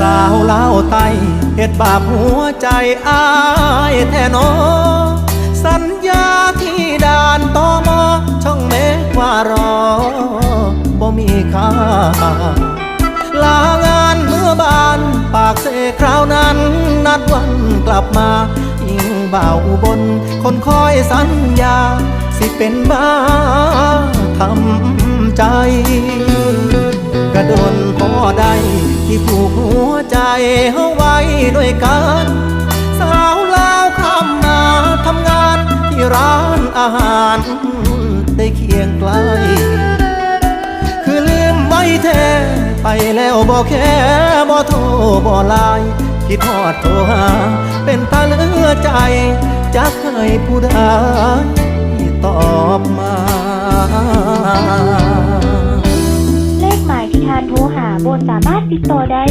สาวเล่าไตเหตุบาปหัวใจอายแท้หนอ สัญญาที่ด่านตอมอช่องเมฆว่ารอบ่มีค่าลางานเมื่อบานปากเสคราวนั้น นัดวันกลับมายิงบ่าวอุบนคนคอยสัญญา สิเป็นบ้า ที่ผูกหัวใจเฮาไว้ด้วยกันสาวลาวข้ามมาทำงานที่ร้านอาหาร ได้เคียงไกล คือลืมไว้แท้ไปแล้วบอกแค่บ่โทรบ่ไลน์คิดฮอดโทรหา เป็นตาเลือใจจักให้ผู้ใดตอบมา เลขหมารโทรหาบนสามารถติดต่อได้